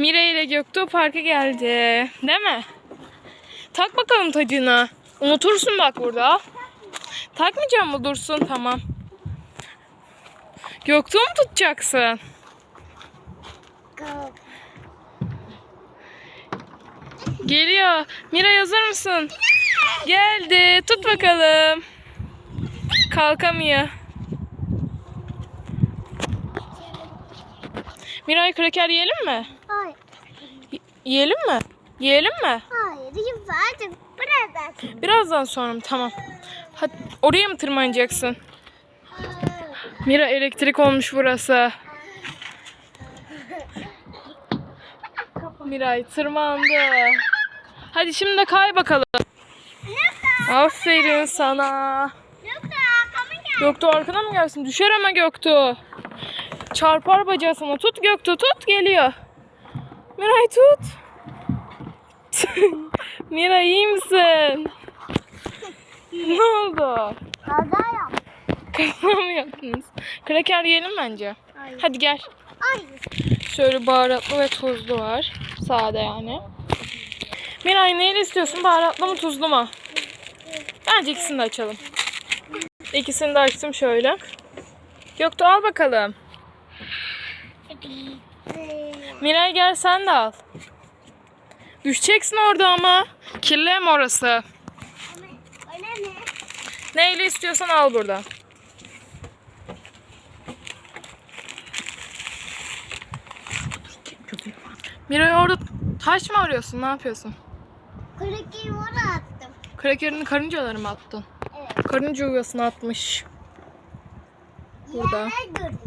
Mire ile Göktuğ parka geldi. Değil mi? Tak bakalım tacını. Unutursun bak burada. Takmayacağım mı dursun? Tamam. Göktuğ mu tutacaksın? Geliyor. Mira hazır mısın? Geldi. Tut bakalım. Kalkamıyor. Miray kraker yiyelim mi? Hayır. Y- yiyelim mi? Yiyelim mi? Hayır. Artık birazdan sonra. Birazdan sonra mı? Tamam. Hadi oraya mı tırmanacaksın? Mira elektrik olmuş burası. Miray tırmandı. Hadi şimdi de kay bakalım. Aferin sana. Göktuğ arkana mı gelsin? Düşer ama Göktuğ. Çarpar bacağı sana. Tut Göktuğ tut geliyor. Miray tut. Miray iyi misin? ne oldu? Kaza yap. Kaza mı yaptınız? Kraker yiyelim bence. Hayır. Hadi gel. Hayır. Şöyle baharatlı ve tuzlu var. Sade yani. Miray neyle istiyorsun? Baharatlı mı tuzlu mu? Bence ikisini de açalım. İkisini de açtım şöyle. Göktuğ al bakalım. Miray gel sen de al. Düşeceksin orada ama. Kirli hem orası. Öyle mi? Neyle istiyorsan al burada. Miray orada taş mı arıyorsun? Ne yapıyorsun? Kırıkıyı oraya attım. Krakerini karıncaları mı attın? Evet. Karınca yuvasına atmış. Burada. Yerler gördüm.